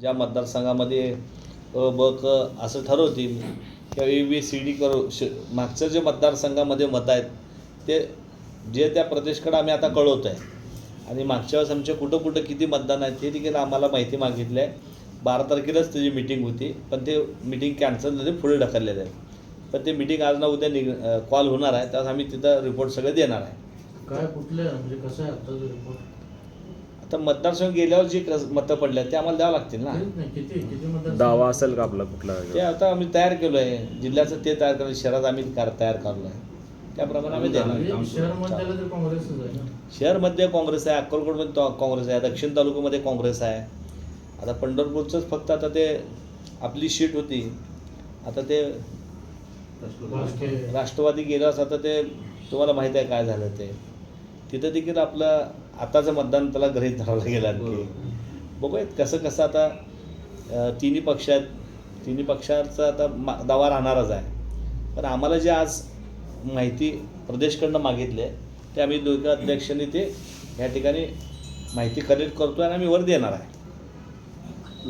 ज्या मतदारसंघामध्ये अ ब क असं ठरवतील किंवा ए बी सी डी करू श मागचं जे मतदारसंघामध्ये मतं आहेत ते जे त्या प्रदेशकडं आम्ही आता कळवतो आहे आणि मागच्या वेळेस आमचे कुठं कुठं किती मतदान आहेत ते देखील आम्हाला माहिती मागितली आहे बारा तारखेलाच त्याची मिटिंग होती पण ते मिटिंग कॅन्सल झाली पुढे ढकललेलं आहे. पण ते मिटिंग आज ना उद्या निघ कॉल होणार आहे त्यास आम्ही तिथं रिपोर्ट सगळे देणार आहे. काय कुठले म्हणजे कसं आहे आता रिपोर्ट आता मतदारसंघ गेल्यावर जी कस- मतं पडल्या ते आम्हाला द्यावं लागतील ना? नाही किती किती मतदार दावा असेल का आपला कुठला? ते आता आम्ही तयार केलो आहे जिल्ह्याचं ते तयार केलं शहरात आम्ही कार तयार करलो आहे त्याप्रमाणे आम्ही देणार. शहरमध्ये तर काँग्रेसच आहे ना? शहरमध्ये काँग्रेस आहे अक्कलकोटमध्ये तो- काँग्रेस आहे दक्षिण तालुक्यामध्ये काँग्रेस आहे. आता पंढरपूरचंच फक्त आता ते आपली शीट होती. आता ते राष्ट्रवादी. गेल्यास आता ते तुम्हाला माहीत आहे काय झालं ते. तिथं देखील आपलं आताचं मतदान त्याला गृहीत धरायला गेलं आणखी. बघूयात कसं कसं आता तिन्ही पक्ष आहेत तिन्ही पक्षाचा आता मा दावा राहणारच आहे. पण आम्हाला जे आज माहिती प्रदेशकडनं मागितले ते आम्ही दोघं अध्यक्षांनी ते या ठिकाणी माहिती कलेक्ट करतो आणि आम्ही वर देणार आहे.